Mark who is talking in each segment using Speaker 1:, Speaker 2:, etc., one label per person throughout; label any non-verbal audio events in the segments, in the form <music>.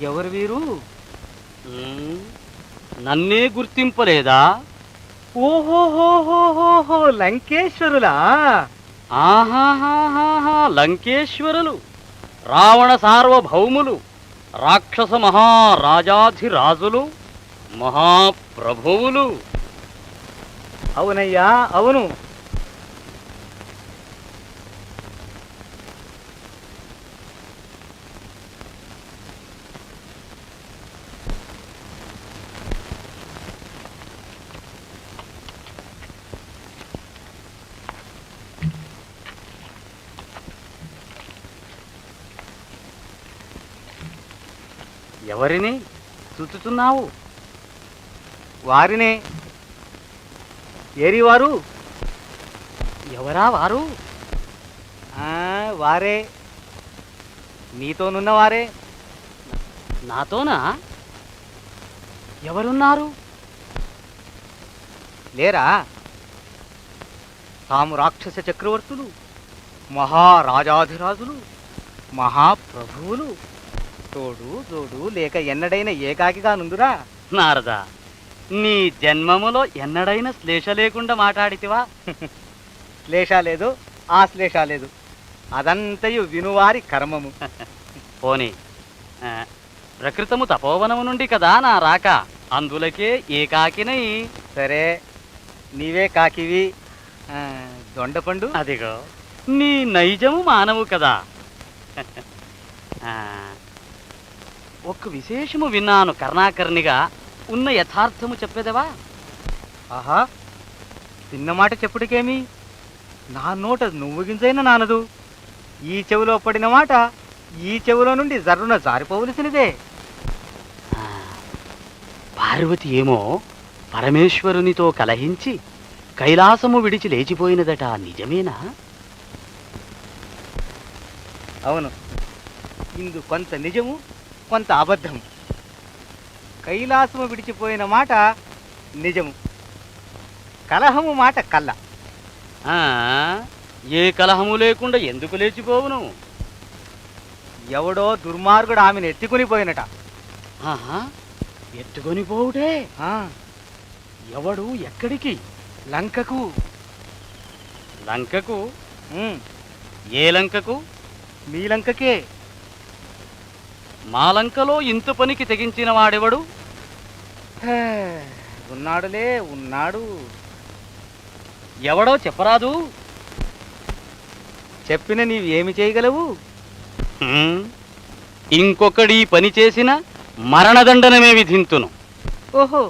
Speaker 1: ఎవరు వీరు?
Speaker 2: నన్నే గుర్తింపలేదా?
Speaker 1: ఓహోహోహోహో లంకేశ్వరులా?
Speaker 2: ఆహాహాహాహా లంకేశ్వరులు. రావణ సార్వభౌములు రాక్షస మహారాజాధిరాజులు మహాప్రభువులు.
Speaker 1: అవునయ్యా అవును.
Speaker 2: ఎవరిని చుట్టుతున్నావు
Speaker 1: వారినే. ఏరివారు?
Speaker 2: ఎవరా వారు?
Speaker 1: వారే. నీతోనున్న వారే.
Speaker 2: నాతోనా? ఎవరున్నారు?
Speaker 1: లేరా? తాము రాక్షస చక్రవర్తులు మహారాజాధిరాజులు మహాప్రభువులు. తోడు జోడు లేక ఎన్నడైన ఏకాకిగా నుందురా?
Speaker 2: నారదా నీ జన్మములో ఎన్నడైనా శ్లేష లేకుండా మాట్లాడితివా?
Speaker 1: శ్లేష లేదు ఆ శ్లేష లేదు. అదంతయు వినువారి కర్మము.
Speaker 2: పోనీ ప్రకృతము తపోవనము నుండి కదా నా రాక? అందులకే ఏకాకినై
Speaker 1: సరే నీవే కాకివి దొండపండు.
Speaker 2: అదిగో నీ నైజము మానవు కదా. ఆ, ఒక్క విశేషము విన్నాను కర్ణాకర్ణిగా. ఉన్న యథార్థము చెప్పేదవా?
Speaker 1: ఆహా మాట చెప్పుడికేమి నా నోట నువ్వు గింజైన నానదు. ఈ చెవిలో పడిన మాట ఈ చెవిలో నుండి జర్రున జారిపోవలసినదే.
Speaker 2: పార్వతి ఏమో పరమేశ్వరునితో కలహించి కైలాసము విడిచి లేచిపోయినదట నిజమేనా?
Speaker 1: అవును. ఇందు కొంత నిజము కొంత అబద్ధము కైలాసము విడిచిపోయిన మాట నిజము. కలహము మాట
Speaker 2: ఆ, ఏ కలహము లేకుండా ఎందుకు లేచిపోవును?
Speaker 1: ఎవడో దుర్మార్గుడు ఆమెను ఎత్తుకుని పోయినట.
Speaker 2: ఆహా, ఎత్తుకొని పోవుటే?
Speaker 1: ఆ,
Speaker 2: ఎవడు ఎక్కడికి?
Speaker 1: లంకకు.
Speaker 2: లంకకు?
Speaker 1: ఉమ్,
Speaker 2: ఏ లంకకు?
Speaker 1: మీ లంకకే.
Speaker 2: మా లంకలో ఇంత పనికి తెగించిన వాడెవడు?
Speaker 1: హే, ఉన్నాడులే ఉన్నాడు.
Speaker 2: ఎవడో చెప్పరాదు.
Speaker 1: చెప్పిన నీవు ఏమి చేయగలవు
Speaker 2: ఇంకొకడి పని చేసిన మరణదండనమే విధింతును.
Speaker 1: ఓహో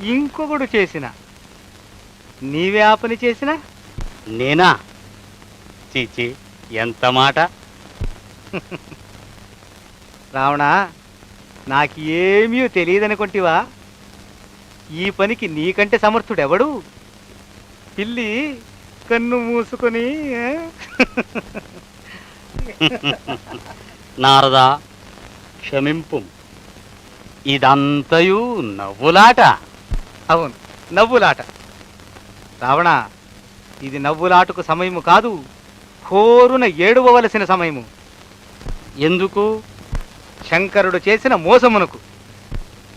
Speaker 1: ఇంకొకడు చేసిన. నీవే ఆ పని చేసిన?
Speaker 2: నేనా? చీచి ఎంత మాట? <laughs>
Speaker 1: రావణ నాకు ఏమీ తెలియదనుకుంటివా? ఈ పనికి నీకంటే సమర్థుడెవడు? పిల్లి కన్ను మూసుకొని?
Speaker 2: నారదా క్షమింపు. ఇదంతయు నవ్వులాట.
Speaker 1: అవును నవ్వులాట. రావణ ఇది నవ్వులాటకు సమయము కాదు హోరున ఏడువవలసిన సమయము.
Speaker 2: ఎందుకు?
Speaker 1: శంకరుడు చేసిన మోసమునకు.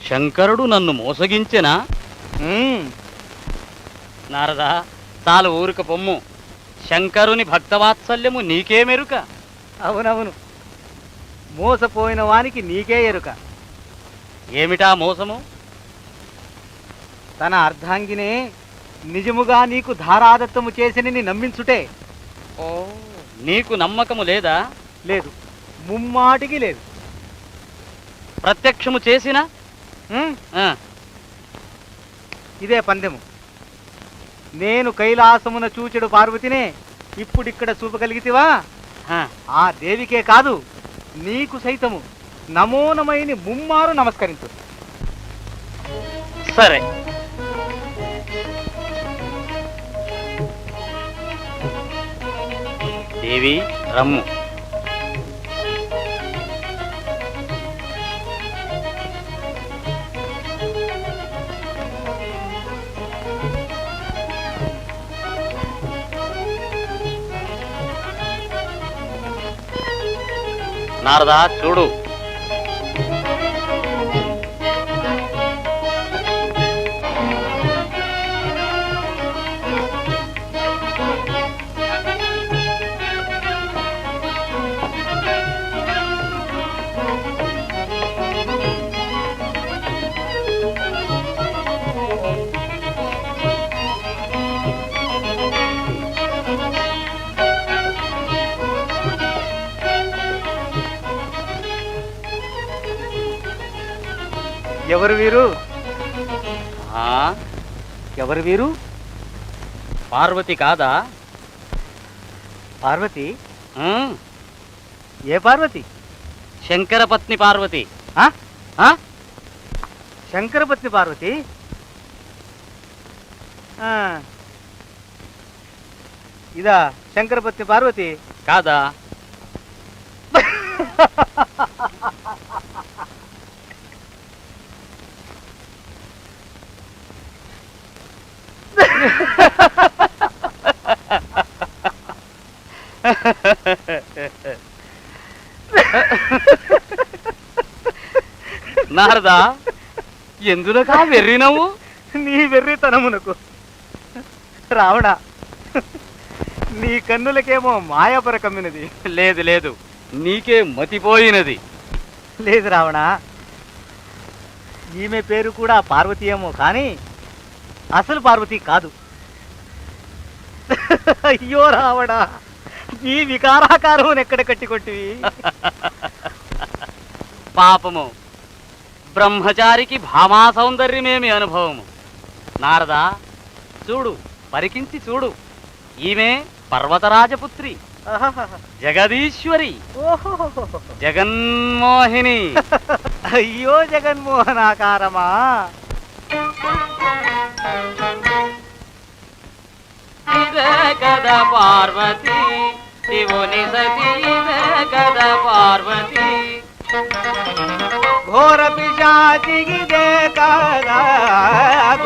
Speaker 2: శంకరుడు నన్ను మోసగించెనా? నారదా చాలు ఊరుక పొమ్ము. శంకరుని భక్తవాత్సల్యము నీకే మెరుక.
Speaker 1: అవునవును. మోసపోయిన వానికి నీకే ఎరుక.
Speaker 2: ఏమిటా మోసము?
Speaker 1: తన అర్ధాంగినే నిజముగా నీకు ధారాదత్తము చేసినని నమ్మించుటే.
Speaker 2: ఓ నీకు నమ్మకము లేదా?
Speaker 1: లేదు. ముమ్మాటికి లేదు.
Speaker 2: ప్రత్యక్షము చేసిన?
Speaker 1: ఇదే పందెము. నేను కైలాసమున చూచెడు పార్వతినే ఇప్పుడిక్కడ చూపగలిగితివా?
Speaker 2: ఆ,
Speaker 1: ఆ దేవికే కాదు నీకు సైతము నమోనమైని ముమ్మారు నమస్కరించు.
Speaker 2: సరే. దేవి రమ్ము. నారదా చూడు.
Speaker 1: ఎవరు వీరు?
Speaker 2: ఆ,
Speaker 1: ఎవరు వీరు?
Speaker 2: పార్వతి కాదా?
Speaker 1: పార్వతి?
Speaker 2: ఉమ్,
Speaker 1: ఏ పార్వతి?
Speaker 2: శంకరపత్ని పార్వతి.
Speaker 1: ఆ? ఆ? శంకరపత్ని పార్వతి? ఆ. ఇదా శంకరపత్ని పార్వతి?
Speaker 2: కాదా? <laughs> నారదా ఎందులకా వెర్రినవు?
Speaker 1: నీ వెర్రితనమునకు. రావణ నీ కన్నులకేమో మాయాపర కమ్మినది
Speaker 2: లేదు లేదు నీకే మతిపోయినది.
Speaker 1: లేదు రావణ ఈమె పేరు కూడా పార్వతి ఏమో కానీ అసలు పార్వతి కాదు. అయ్యో రావణ ఈ వికారాకారం ఎక్కడ కట్టికొట్టివి? <laughs>
Speaker 2: పాపము బ్రహ్మచారికి భామా సౌందర్యమేమి అనుభవము? నారదా చూడు పరికించి చూడు. ఈమె పర్వతరాజపుత్రి. జగదీశ్వరి. జగన్మోహిని.
Speaker 1: అయ్యో జగన్మోహనాకారమా.
Speaker 2: కదా పార్వతి? శివుని సతీ కదా పార్వతి?
Speaker 1: ఘోర పిశాచిగిదే కాదా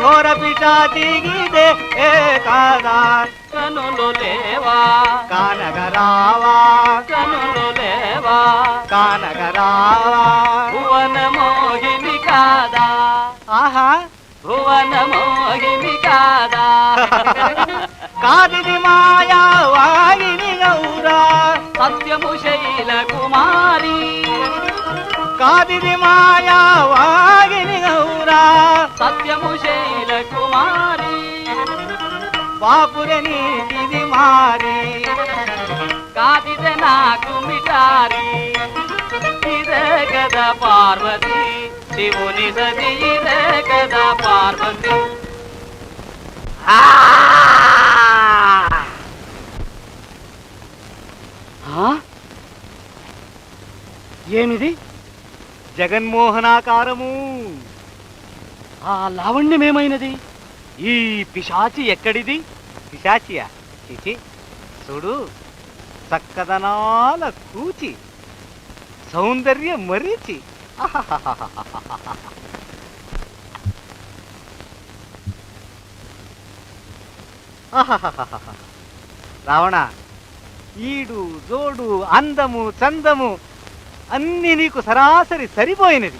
Speaker 1: ఘోర పిశాచిగిదే ఏ కాదా.
Speaker 2: కనులు లేవా?
Speaker 1: కానగరావా
Speaker 2: కనులు లేవా?
Speaker 1: కానగరావా
Speaker 2: భువన మోహిని కాదా?
Speaker 1: కాదిది మాయా వాగిని గౌరా.
Speaker 2: సత్యము శైల కుమారి.
Speaker 1: బాపుర నీటిది మారి.
Speaker 2: కాదిద నాకు మిటారి. ఇదే కదా పార్వతి శివుని సతి ఇదే కదా పార్వతి? ఏమిది?
Speaker 1: జగన్మోహనాకారము.
Speaker 2: ఆ లావణ్యమేమైనది? ఈ పిశాచి ఎక్కడిది?
Speaker 1: పిశాచియా? చిచి చూడు చక్కదనాల కూచి సౌందర్య మరీచి. రావణ ఈడు జోడు అందము చందము అన్ని నీకు సరాసరి సరిపోయినది.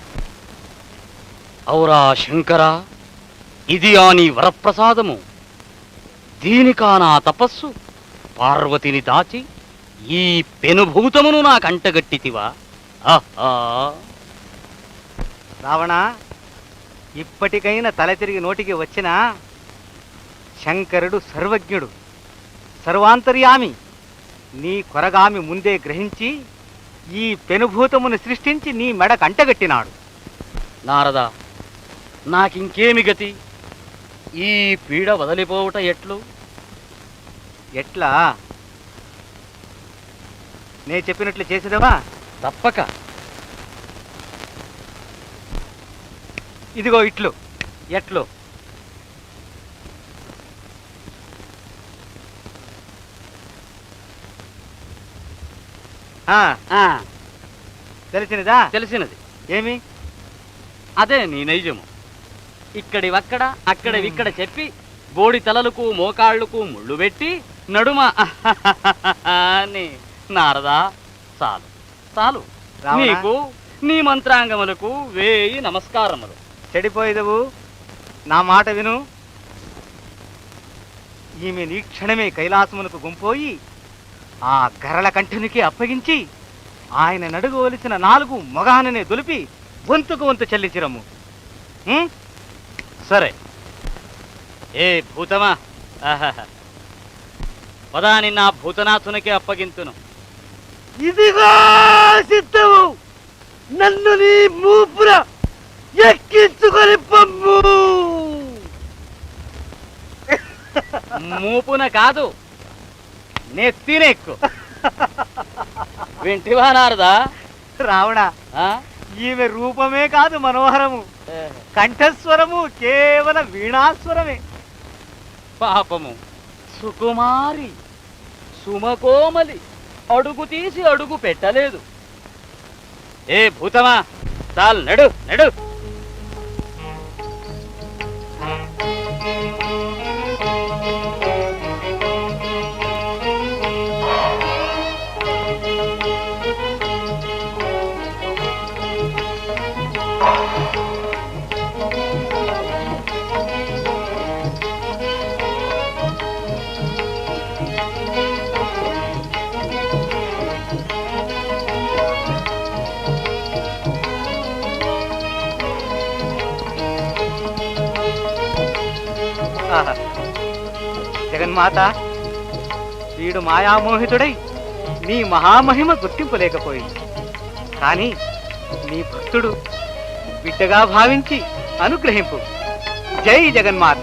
Speaker 2: ఔరా శంకర ఇది ఆ నీ వరప్రసాదము. దీనికా నా తపస్సు. పార్వతిని దాచి ఈ పెనుభూతమును నా కంటగట్టితివా ఆహా.
Speaker 1: రావణ ఇప్పటికైనా తల తిరిగి నోటికి వచ్చినా శంకరుడు సర్వజ్ఞుడు సర్వాంతర్యామి. నీ కొరగామి ముందే గ్రహించి ఈ పెనుభూతమును సృష్టించి నీ మెడ కంటగట్టినాడు.
Speaker 2: నారద నాకింకేమి గతి? ఈ పీడ వదిలిపోవుట ఎట్లు?
Speaker 1: ఎట్లా? నే చెప్పినట్లు చేసేదవా?
Speaker 2: తప్పక.
Speaker 1: ఇదిగో ఇట్లు
Speaker 2: ఎట్లు?
Speaker 1: ఆ,
Speaker 2: ఆ,
Speaker 1: తెలిసినదా?
Speaker 2: తెలిసినది.
Speaker 1: ఏమి?
Speaker 2: అదే నీ నైజము. ఇక్కడివక్కడ అక్కడివిక్కడ చెప్పి బోడి తలలకు మోకాళ్ళకు ముళ్ళు పెట్టి నడుమ అని. నారదా చాలు. చాలు.
Speaker 1: రావణ?
Speaker 2: నీకు నీ మంత్రాంగములకు వేయి నమస్కారములు.
Speaker 1: చెడిపోయేదవు? నా మాట విను. ఈమె నీ క్షణమే కైలాసమునకు గుంపోయి ఆ గరళ కంఠునికి అప్పగించి ఆయన నడుగవలసిన నాలుగు మొగాననే దులిపి వంతుకు వంతు చెల్లించిరమ్ము ఉం?
Speaker 2: సరే. ఏ భూతమా? ఆహాహా. పదా నిన్న ఆ భూతనాథునికి అప్పగింతును.
Speaker 1: ఇదిగో సిద్ధము నన్ను నీ మూపుర ఎక్కి ఎత్తుకొని పంపు!
Speaker 2: మూపున కాదు.
Speaker 1: నెత్తినెక్కు
Speaker 2: వింటివా నారదా?
Speaker 1: రావణ
Speaker 2: ఆ?
Speaker 1: ఈమె రూపమే కాదు మనోహరము. కంఠస్వరము కేవల వీణాస్వరమే.
Speaker 2: పాపము. సుకుమారి సుమకోమలి అడుగు తీసి అడుగు పెట్టలేదు. ఏ భూతమా చాలు నడు నడు.
Speaker 1: మాత. వీడు మాయామోహితుడై నీ మహామహిమ గుర్తింపలేకపోయింది. కానీ నీ భక్తుడు బిడ్డగా భావించి అనుగ్రహింపు. జై జగన్మాత.